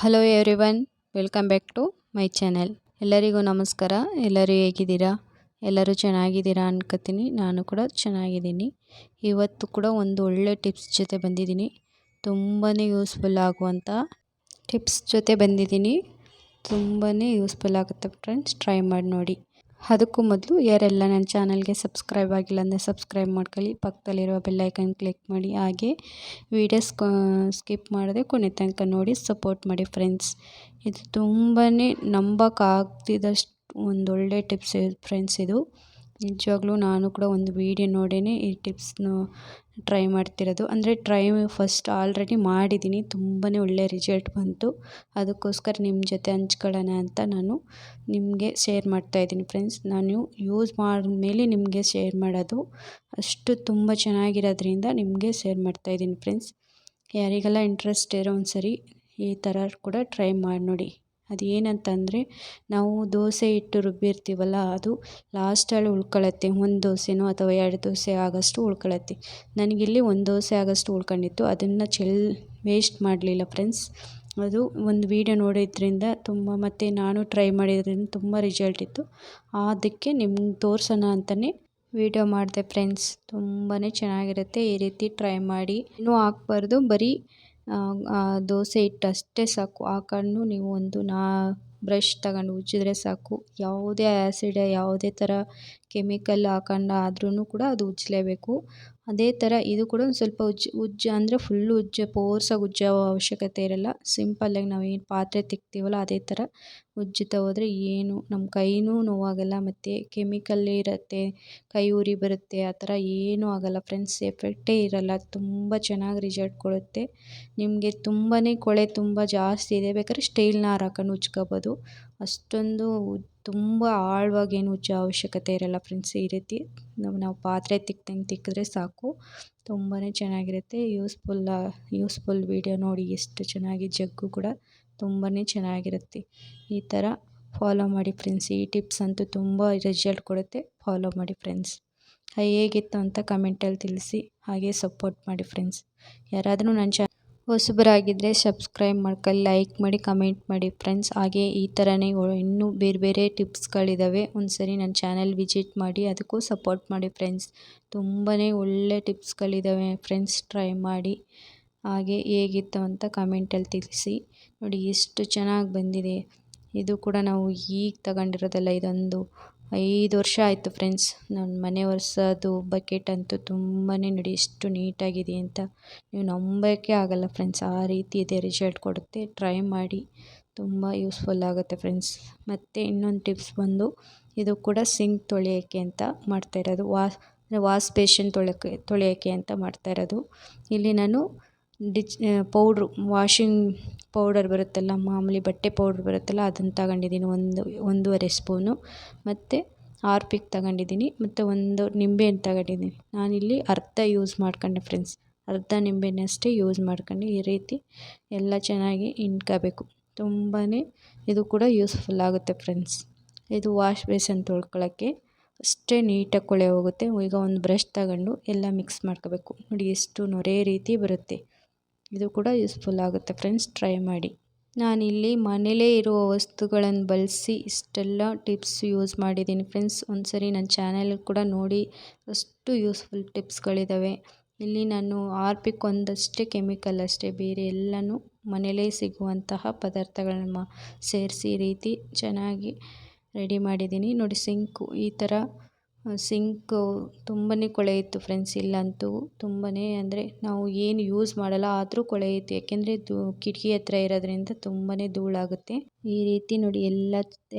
Hello everyone welcome back to my channel ಎಲ್ಲರಿಗೂ ನಮಸ್ಕಾರ. ಎಲ್ಲರೂ ಹೇಗಿದ್ದೀರಾ? ಎಲ್ಲರೂ ಚೆನ್ನಾಗಿದ್ದೀರಾ ಅನ್ಕೋತೀನಿ. ನಾನು ಕೂಡ ಚೆನ್ನಾಗಿದ್ದೀನಿ. ಇವತ್ತು ಕೂಡ ಒಂದು ಒಳ್ಳೆ ಟಿಪ್ಸ್ ಜೊತೆ ಬಂದಿದ್ದೀನಿ. ತುಂಬಾ ಯೂಸ್ಫುಲ್ ಆಗುವಂಥ ಟಿಪ್ಸ್ ಜೊತೆ ಬಂದಿದ್ದೀನಿ. ತುಂಬಾ ಯೂಸ್ಫುಲ್ ಆಗುತ್ತೆ ಫ್ರೆಂಡ್ಸ್ ಟ್ರೈ ಮಾಡಿ ನೋಡಿ. ಅದಕ್ಕೂ ಮೊದಲು ಯಾರೆಲ್ಲ ನನ್ನ ಚಾನಲ್ಗೆ ಸಬ್ಸ್ಕ್ರೈಬ್ ಆಗಿಲ್ಲ ಅಂದರೆ ಸಬ್ಸ್ಕ್ರೈಬ್ ಮಾಡ್ಕೊಳ್ಳಿ. ಪಕ್ಕದಲ್ಲಿರುವ ಬೆಲ್ಲೈಕನ್ ಕ್ಲಿಕ್ ಮಾಡಿ. ಹಾಗೆ ವೀಡಿಯೋಸ್ ಸ್ಕಿಪ್ ಮಾಡದೆ ಕೊನೆ ತನಕ ನೋಡಿ ಸಪೋರ್ಟ್ ಮಾಡಿ ಫ್ರೆಂಡ್ಸ್ ಇದು ತುಂಬಾ ನಂಬಕ್ಕಾಗ್ತಿದ್ದಷ್ಟು ಒಂದೊಳ್ಳೆ ಟಿಪ್ಸ್ ಫ್ರೆಂಡ್ಸ್ ಇದು. ನಿಜವಾಗ್ಲೂ ನಾನು ಕೂಡ ಒಂದು ವೀಡಿಯೋ ನೋಡೇ ಈ ಟಿಪ್ಸ್ನ ಟ್ರೈ ಮಾಡ್ತಿರೋದು. ಅಂದರೆ ಟ್ರೈ ಫಸ್ಟ್ ಆಲ್ರೆಡಿ ಮಾಡಿದ್ದೀನಿ ತುಂಬಾ ಒಳ್ಳೆಯ ರಿಸಲ್ಟ್ ಬಂತು. ಅದಕ್ಕೋಸ್ಕರ ನಿಮ್ಮ ಜೊತೆ ಹಂಚ್ಕೊಳ್ಳೋಣ ಅಂತ ನಾನು ನಿಮಗೆ ಶೇರ್ ಮಾಡ್ತಾಯಿದ್ದೀನಿ ಫ್ರೆಂಡ್ಸ್. ನಾನು ಯೂಸ್ ಮಾಡಿದ್ಮೇಲೆ ನಿಮಗೆ ಶೇರ್ ಮಾಡೋದು ಅಷ್ಟು ತುಂಬ ಚೆನ್ನಾಗಿರೋದ್ರಿಂದ ನಿಮಗೆ ಶೇರ್ ಮಾಡ್ತಾಯಿದ್ದೀನಿ ಫ್ರೆಂಡ್ಸ್. ಯಾರಿಗೆಲ್ಲ ಇಂಟ್ರೆಸ್ಟ್ ಇರೋ ಒಂದು ಸರಿ ಈ ಥರ ಕೂಡ ಟ್ರೈ ಮಾಡಿ ನೋಡಿ. ಅದು ಏನಂತಂದರೆ, ನಾವು ದೋಸೆ ಹಿಟ್ಟು ರುಬ್ಬಿರ್ತೀವಲ್ಲ, ಅದು ಲಾಸ್ಟಲ್ಲಿ ಉಳ್ಕೊಳ್ಳುತ್ತೆ ಒಂದು ದೋಸೆನೋ ಅಥವಾ ಎರಡು ದೋಸೆ ಆಗೋಷ್ಟು ಉಳ್ಕೊಳ್ಳುತ್ತೆ ನನಗಿಲ್ಲಿ ಒಂದು ದೋಸೆ ಆಗೋಷ್ಟು ಉಳ್ಕೊಂಡಿತ್ತು. ಅದನ್ನು ಚೆಲ್ ವೇಸ್ಟ್ ಮಾಡಲಿಲ್ಲ ಫ್ರೆಂಡ್ಸ್ ಅದು ಒಂದು ವೀಡಿಯೋ ನೋಡಿದ್ರಿಂದ ತುಂಬ, ಮತ್ತು ನಾನು ಟ್ರೈ ಮಾಡಿದ್ರಿಂದ ತುಂಬ ರಿಸಲ್ಟ್ ಇತ್ತು. ಅದಕ್ಕೆ ನಿಮ್ಗೆ ತೋರಿಸೋಣ ಅಂತಲೇ ವೀಡಿಯೋ ಮಾಡಿದೆ ಫ್ರೆಂಡ್ಸ್ ತುಂಬಾ ಚೆನ್ನಾಗಿರುತ್ತೆ. ಈ ರೀತಿ ಟ್ರೈ ಮಾಡಿ. ಇನ್ನೂ ಹಾಕ್ಬಾರ್ದು. ಬರೀ ದೋಸೆ ಹಿಟ್ಟು ಅಷ್ಟೇ ಸಾಕು ಹಾಕೊಂಡು ನೀವು ಒಂದು ನಾ, ಬ್ರಷ್ ತಗೊಂಡು ಉಜ್ಜಿದ್ರೆ ಸಾಕು. ಯಾವುದೇ ಆ್ಯಸಿಡ್ ಯಾವುದೇ ಥರ ಕೆಮಿಕಲ್ ಹಾಕೊಂಡು ಆದ್ರೂ ಕೂಡ ಅದು ಉಜ್ಜಲೇಬೇಕು ಅದೇ ಥರ ಇದು ಕೂಡ ಒಂದು ಸ್ವಲ್ಪ ಉಜ್ಜು, ಉಜ್ಜ ಅಂದರೆ ಫುಲ್ಲು ಉಜ್ಜ, ಪೋರ್ಸಾಗಿ ಉಜ್ಜೋ ಅವಶ್ಯಕತೆ ಇರಲ್ಲ. ಸಿಂಪಲ್ಲಾಗಿ ನಾವು ಏನು ಪಾತ್ರೆ ತಿಕ್ತೀವಲ್ಲ ಅದೇ ಥರ ಉಜ್ಜುತ್ತಾ ಹೋದರೆ ಏನು ನಮ್ಮ ಕೈನೂ ನೋವಾಗಲ್ಲ ಮತ್ತು ಕೆಮಿಕಲ್ ಇರುತ್ತೆ, ಕೈ ಉರಿ ಬರುತ್ತೆ, ಆ ಥರ ಏನೂ ಆಗಲ್ಲ. ಫ್ರೆಂಡ್ಸ್ ಎಫೆಕ್ಟೇ ಇರಲ್ಲ. ತುಂಬ ಚೆನ್ನಾಗಿ ರಿಸಲ್ಟ್ ಕೊಡುತ್ತೆ. ನಿಮಗೆ ತುಂಬಾ ಕೊಳೆ ತುಂಬ ಜಾಸ್ತಿ ಇದೆ. ಬೇಕಾದ್ರೆ ಸ್ಟೀಲ್ನ ಹಾರ್ ಹಾಕೊಂಡು ಉಜ್ಕೋಬೋದು. ಅಷ್ಟೊಂದು ತುಂಬ ಆಳವಾಗೇನು ಉಜ್ಜೋ ಅವಶ್ಯಕತೆ ಇರೋಲ್ಲ ಫ್ರೆಂಡ್ಸ್, ಈ ರೀತಿ ನಾವು ನಾವು ಪಾತ್ರೆ ತಿಕ್ದಂಗೆ ತಿಕ್ಕಿದ್ರೆ ಸಾಕು. ತುಂಬಾ ಚೆನ್ನಾಗಿರುತ್ತೆ. ಯೂಸ್ಫುಲ್ ಯೂಸ್ಫುಲ್ ವೀಡಿಯೋ ನೋಡಿ ಎಷ್ಟು ಚೆನ್ನಾಗಿ ಜಗ್ಗು ಕೂಡ ತುಂಬಾ ಚೆನ್ನಾಗಿರುತ್ತೆ. ಈ ಥರ ಫಾಲೋ ಮಾಡಿ ಫ್ರೆಂಡ್ಸ್, ಈ ಟಿಪ್ಸ್ ಅಂತೂ ತುಂಬ ರಿಸಲ್ಟ್ ಕೊಡುತ್ತೆ. ಫಾಲೋ ಮಾಡಿ ಫ್ರೆಂಡ್ಸ್. ಹೇಗಿತ್ತು ಅಂತ ಕಮೆಂಟಲ್ಲಿ ತಿಳಿಸಿ, ಹಾಗೆ ಸಪೋರ್ಟ್ ಮಾಡಿ ಫ್ರೆಂಡ್ಸ್. ಯಾರಾದರೂ ನನ್ನ ಹೊಸಬರಾಗಿದ್ದರೆ ಸಬ್ಸ್ಕ್ರೈಬ್ ಮಾಡ್ಕೊಳ್ಳಿ ಲೈಕ್ ಮಾಡಿ ಕಮೆಂಟ್ ಮಾಡಿ ಫ್ರೆಂಡ್ಸ್ ಹಾಗೆ ಈ ಥರನೇ ಇನ್ನೂ ಬೇರೆ ಬೇರೆ ಟಿಪ್ಸ್ಗಳಿದ್ದಾವೆ ಒಂದು ಸರಿ ನನ್ನ ಚಾನಲ್ ವಿಸಿಟ್ ಮಾಡಿ ಅದಕ್ಕೂ ಸಪೋರ್ಟ್ ಮಾಡಿ ಫ್ರೆಂಡ್ಸ್ ತುಂಬಾ ಒಳ್ಳೆ ಟಿಪ್ಸ್ಗಳಿದ್ದಾವೆ ಫ್ರೆಂಡ್ಸ್ ಟ್ರೈ ಮಾಡಿ. ಹಾಗೆ ಹೇಗಿತ್ತು ಅಂತ ಕಮೆಂಟಲ್ಲಿ ತಿಳಿಸಿ. ನೋಡಿ ಎಷ್ಟು ಚೆನ್ನಾಗಿ ಬಂದಿದೆ. ಇದು ಕೂಡ ನಾವು ಈಗ ತಗೊಂಡಿರೋದಲ್ಲ, ಇದೊಂದು ಐದು ವರ್ಷ ಆಯಿತು ಫ್ರೆಂಡ್ಸ್ ನನ್ನ ಮನೆ ಒರೆಸೋದು ಬಕೆಟ್ ಅಂತೂ ತುಂಬಾ ನೋಡಿ ಎಷ್ಟು ನೀಟಾಗಿದೆ ಅಂತ. ನೀವು ನಂಬೋಕ್ಕೆ ಆಗಲ್ಲ ಫ್ರೆಂಡ್ಸ್ ಆ ರೀತಿ ಇದೆ ರಿಸಲ್ಟ್ ಕೊಡುತ್ತೆ. ಟ್ರೈ ಮಾಡಿ. ತುಂಬ ಯೂಸ್ಫುಲ್ ಆಗುತ್ತೆ ಫ್ರೆಂಡ್ಸ್ ಮತ್ತು ಇನ್ನೊಂದು ಟಿಪ್ಸ್ ಬಂದು, ಇದು ಕೂಡ ಸಿಂಕ್ ತೊಳೆಯೋಕ್ಕೆ ಅಂತ ಮಾಡ್ತಾಯಿರೋದು ವಾಸ್ ವಾಸ್ ಬೇಷನ್ ತೊಳೆಯೋಕ್ಕೆ ತೊಳೆಯೋಕ್ಕೆ ಅಂತ ಮಾಡ್ತಾಯಿರೋದು ಇಲ್ಲಿ ನಾನು ಡಿಚ್ ಪೌಡ್ರು, ವಾಷಿಂಗ್ ಪೌಡರ್ ಬರುತ್ತಲ್ಲ, ಮಾಮೂಲಿ ಬಟ್ಟೆ ಪೌಡ್ರ್ ಬರುತ್ತಲ್ಲ, ಅದನ್ನು ತಗೊಂಡಿದ್ದೀನಿ ಒಂದು, ಒಂದೂವರೆ ಸ್ಪೂನು. ಮತ್ತು ಹಾರ್ಪಿಕ್ ತಗೊಂಡಿದ್ದೀನಿ, ಮತ್ತು ಒಂದು ನಿಂಬೆಹಣ್ಣು ತಗೊಂಡಿದ್ದೀನಿ. ನಾನಿಲ್ಲಿ ಅರ್ಧ ಯೂಸ್ ಮಾಡ್ಕೊಂಡೆ ಫ್ರೆಂಡ್ಸ್. ಅರ್ಧ ನಿಂಬೆಹಣ್ಣಷ್ಟೇ ಯೂಸ್ ಮಾಡ್ಕೊಂಡು ಈ ರೀತಿ ಎಲ್ಲ ಚೆನ್ನಾಗಿ ಹಿಂಡ್ಕೋಬೇಕು. ತುಂಬಾ ಇದು ಕೂಡ ಯೂಸ್ಫುಲ್ ಆಗುತ್ತೆ ಫ್ರೆಂಡ್ಸ್. ಇದು ವಾಶ್ ಬೇಸನ್ ತೊಳ್ಕೊಳ್ಳೋಕ್ಕೆ ಅಷ್ಟೇ ನೀಟಾಗಿ ಕೊಳೆ ಹೋಗುತ್ತೆ. ಈಗ ಒಂದು ಬ್ರಷ್ ತಗೊಂಡು ಎಲ್ಲ ಮಿಕ್ಸ್ ಮಾಡ್ಕೋಬೇಕು. ನೋಡಿ ಎಷ್ಟು ನೊರೆ ರೀತಿ ಬರುತ್ತೆ. ಇದು ಕೂಡ ಯೂಸ್ಫುಲ್ ಆಗುತ್ತೆ ಫ್ರೆಂಡ್ಸ್ ಟ್ರೈ ಮಾಡಿ. ನಾನಿಲ್ಲಿ ಮನೇಲೇ ಇರುವ ವಸ್ತುಗಳನ್ನು ಬಳಸಿ ಇಷ್ಟೆಲ್ಲ ಟಿಪ್ಸ್ ಯೂಸ್ ಮಾಡಿದ್ದೀನಿ ಫ್ರೆಂಡ್ಸ್ ಒಂದು ಸರಿ ನನ್ನ ಚಾನೆಲ್ ಕೂಡ ನೋಡಿ ಅಷ್ಟು ಯೂಸ್ಫುಲ್ ಟಿಪ್ಸ್ಗಳಿದ್ದಾವೆ ಇಲ್ಲಿ ನಾನು ಆರ್ಪಿಕ್ ಒಂದಷ್ಟೇ ಕೆಮಿಕಲ್ ಅಷ್ಟೇ, ಬೇರೆ ಎಲ್ಲನೂ ಮನೇಲೇ ಸಿಗುವಂತಹ ಪದಾರ್ಥಗಳನ್ನ ಸೇರಿಸಿ ರೀತಿ ಚೆನ್ನಾಗಿ ರೆಡಿ ಮಾಡಿದ್ದೀನಿ ನೋಡಿ ಸಿಂಕು ಈ ಥರ ಸಿಂಕು ತುಂಬಾ ಕೊಳೆಯಿತ್ತು ಫ್ರೆಂಡ್ಸ್ ಇಲ್ಲಂತೂ. ತುಂಬಾ ಅಂದರೆ ನಾವು ಏನು ಯೂಸ್ ಮಾಡಲ್ಲ, ಆದರೂ ಕೊಳೆಯಿತ್ತು ಯಾಕೆಂದರೆ ದೂ ಕಿಟಕಿ ಹತ್ರ ಇರೋದ್ರಿಂದ ತುಂಬಾ ಧೂಳಾಗುತ್ತೆ. ಈ ರೀತಿ ನೋಡಿ, ಎಲ್ಲ,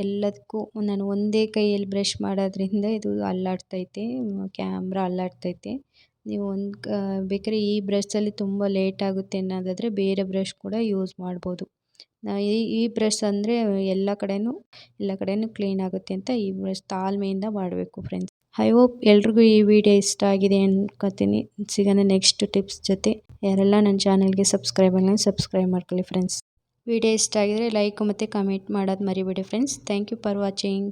ಎಲ್ಲದಕ್ಕೂ ನಾನು ಒಂದೇ ಕೈಯಲ್ಲಿ ಬ್ರಷ್ ಮಾಡೋದ್ರಿಂದ ಇದು ಅಲ್ಲಾಡ್ತೈತೆ, ಕ್ಯಾಮ್ರಾ ಅಲ್ಲಾಡ್ತೈತೆ. ನೀವು ಒಂದು ಕ, ಬೇಕಾದ್ರೆ ಈ ಬ್ರಷಲ್ಲಿ ತುಂಬ ಲೇಟ್ ಆಗುತ್ತೆ ಅನ್ನೋದಾದರೆ ಬೇರೆ ಬ್ರಷ್ ಕೂಡ ಯೂಸ್ ಮಾಡ್ಬೋದು. ಈ ಈ ಬ್ರಷ್ ಅಂದರೆ ಎಲ್ಲ ಕಡೆಯೂ ಎಲ್ಲ ಕಡೆಯೂ ಕ್ಲೀನ್ ಆಗುತ್ತೆ ಅಂತ ಈ ಬ್ರಷ್ ತಾಳ್ಮೆಯಿಂದ ಮಾಡಬೇಕು ಫ್ರೆಂಡ್ಸ್. ಐ ಹೋಪ್ ಎಲ್ರಿಗೂ ಈ ವಿಡಿಯೋ ಇಷ್ಟ ಆಗಿದೆ ಅನ್ಕೋತೀನಿ. ಸಿಗೋಣ ನೆಕ್ಸ್ಟ್ ಟಿಪ್ಸ್ ಜೊತೆ ಯಾರೆಲ್ಲ ನನ್ನ ಚಾನಲ್ಗೆ ಸಬ್ಸ್ಕ್ರೈಬ್ ಆಗಲಿ ಸಬ್ಸ್ಕ್ರೈಬ್ ಮಾಡ್ಕೊಳ್ಳಿ ಫ್ರೆಂಡ್ಸ್ ವಿಡಿಯೋ ಇಷ್ಟ ಆಗಿದರೆ ಲೈಕ್ ಮತ್ತು ಕಮೆಂಟ್ ಮಾಡೋದು ಮರಿಬೇಡಿ friends thank you for watching